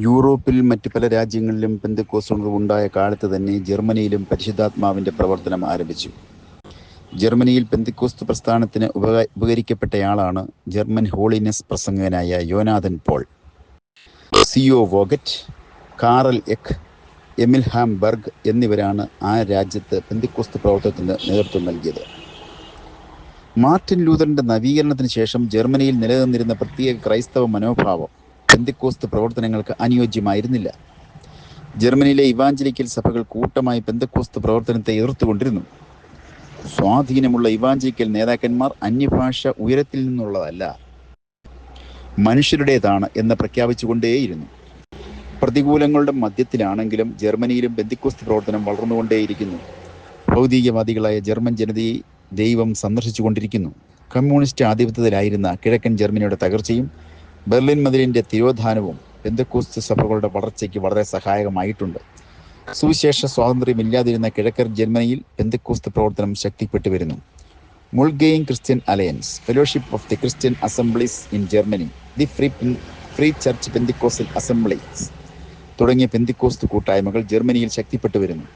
യൂറോപ്പിൽ മറ്റ് പല രാജ്യങ്ങളിലും പെന്തക്കോസ്തുകൾ ഉണ്ടായ കാലത്ത് തന്നെ ജർമ്മനിയിലും പരിശുദ്ധാത്മാവിന്റെ പ്രവർത്തനം ആരംഭിച്ചു. ജർമ്മനിയിൽ പെന്തക്കോസ്തു പ്രസ്ഥാനത്തിന് ഉപക ഉപകരിക്കപ്പെട്ടയാളാണ് German holiness പ്രസംഗകനായ Jonathan Paul. C O Voget Karl Eck Emil Humburg എന്നിവരാണ് ആ രാജ്യത്ത് പെന്തക്കോസ്തു പ്രവർത്തനത്തിന് നേതൃത്വം നൽകിയത്. മാർട്ടിൻ ലൂതറിന്റെ നവീകരണത്തിന് ശേഷം ജർമ്മനിയിൽ നിലനിന്നിരുന്ന പ്രത്യേക ക്രൈസ്തവ മനോഭാവം പെന്തക്കോസ്ത് പ്രവർത്തനങ്ങൾക്ക് അനുയോജ്യമായിരുന്നില്ല. ജർമ്മനിയിലെ ഇവാഞ്ചലിക്കൽ സഭകൾ കൂട്ടമായി പെന്തക്കോസ്ത് പ്രവർത്തനത്തെ എതിർത്തുകൊണ്ടിരുന്നു. സ്വാധീനമുള്ള ഇവാഞ്ചലിക്കൽ നേതാക്കന്മാർ അന്യഭാഷ ഉയരത്തിൽ നിന്നുള്ളതല്ല മനുഷ്യരുടേതാണ് എന്ന് പ്രഖ്യാപിച്ചുകൊണ്ടേയിരുന്നു. പ്രതികൂലങ്ങളുടെ മധ്യത്തിലാണെങ്കിലും ജർമ്മനിയിലും ബന്ദിക്കോസ്ത് പ്രവർത്തനം വളർന്നുകൊണ്ടേയിരിക്കുന്നു. ഭൗതികവാദികളായ ജർമ്മൻ ജനതയെ ദൈവം സന്ദർശിച്ചുകൊണ്ടിരിക്കുന്നു. കമ്മ്യൂണിസ്റ്റ് ആധിപത്യത്തിലായിരുന്ന കിഴക്കൻ ജർമ്മനിയുടെ തകർച്ചയും ബെർലിൻ മതിലിന്റെ തിരോധാനവും പെന്തക്കൂസ്ത് സഭകളുടെ വളർച്ചയ്ക്ക് വളരെ സഹായകമായിട്ടുണ്ട്. സുവിശേഷ സ്വാതന്ത്ര്യമില്ലാതിരുന്ന കിഴക്കർ ജർമ്മനിയിൽ പെന്തക്കൂസ്ത് പ്രവർത്തനം ശക്തിപ്പെട്ടു വരുന്നു. മുൾഗെയിങ് Christian alliance fellowship of the Christian assemblies in Germany the free free church Pentecostal assemblies തുടങ്ങിയ പെന്തിക്കോസ്ത് കൂട്ടായ്മകൾ ജർമ്മനിയിൽ ശക്തിപ്പെട്ടു വരുന്നു.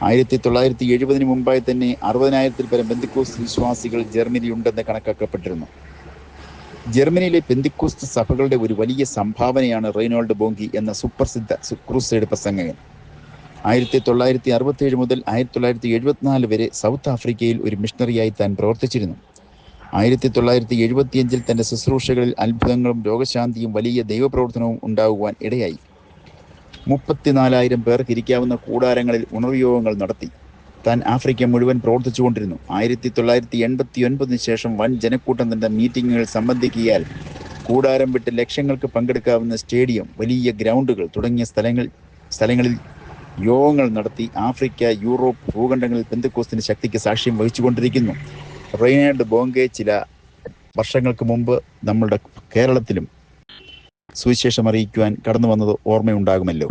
ആയിരത്തി തൊള്ളായിരത്തി എഴുപതിന് മുമ്പായി തന്നെ അറുപതിനായിരത്തിൽ പരം ബന്ധുക്കോസ് വിശ്വാസികൾ ജർമ്മനിയുണ്ടെന്ന് കണക്കാക്കപ്പെട്ടിരുന്നു. ജർമ്മനിയിലെ പെന്തിക്കോസ്ത് സഭകളുടെ ഒരു വലിയ സംഭാവനയാണ് റെയ്നോൾഡ് ബോങ്കി എന്ന സുപ്രസിദ്ധ ക്രൂസൈഡ് പ്രസംഗകൻ. ആയിരത്തി തൊള്ളായിരത്തി അറുപത്തി ഏഴ് മുതൽ ആയിരത്തി തൊള്ളായിരത്തി എഴുപത്തിനാല് വരെ സൗത്ത് ആഫ്രിക്കയിൽ ഒരു മിഷണറിയായി താൻ പ്രവർത്തിച്ചിരുന്നു. ആയിരത്തി തൊള്ളായിരത്തി എഴുപത്തിയഞ്ചിൽ തന്റെ ശുശ്രൂഷകളിൽ അത്ഭുതങ്ങളും രോഗശാന്തിയും വലിയ ദൈവപ്രവർത്തനവും ഉണ്ടാകുവാൻ ഇടയായി. മുപ്പത്തിനാലായിരം പേർക്ക് ഇരിക്കാവുന്ന കൂടാരങ്ങളിൽ ഉണർയോഗങ്ങൾ നടത്തി. താൻ ആഫ്രിക്ക മുഴുവൻ പ്രവർത്തിച്ചുകൊണ്ടിരുന്നു ആയിരത്തി തൊള്ളായിരത്തി എൺപത്തി ഒൻപതിന് ശേഷം വൻ ജനക്കൂട്ടം തന്റെ മീറ്റിങ്ങുകൾ സംബന്ധിക്കിയാൽ കൂടാരം വിട്ട് ലക്ഷങ്ങൾക്ക് പങ്കെടുക്കാവുന്ന സ്റ്റേഡിയം വലിയ ഗ്രൗണ്ടുകൾ തുടങ്ങിയ സ്ഥലങ്ങൾ സ്ഥലങ്ങളിൽ യോഗങ്ങൾ നടത്തി ആഫ്രിക്ക യൂറോപ്പ് ഭൂഖണ്ഡങ്ങളിൽ പെന്തക്കോസ്തിന്റെ ശക്തിക്ക് സാക്ഷ്യം വഹിച്ചുകൊണ്ടിരിക്കുന്നു. റെയ്നാഡ് ബോംഗെ ചില വർഷങ്ങൾക്ക് മുമ്പ് നമ്മളുടെ കേരളത്തിലും സുവിശേഷം അറിയിക്കുവാൻ കടന്നു വന്നത് ഓർമ്മയുണ്ടാകുമല്ലോ.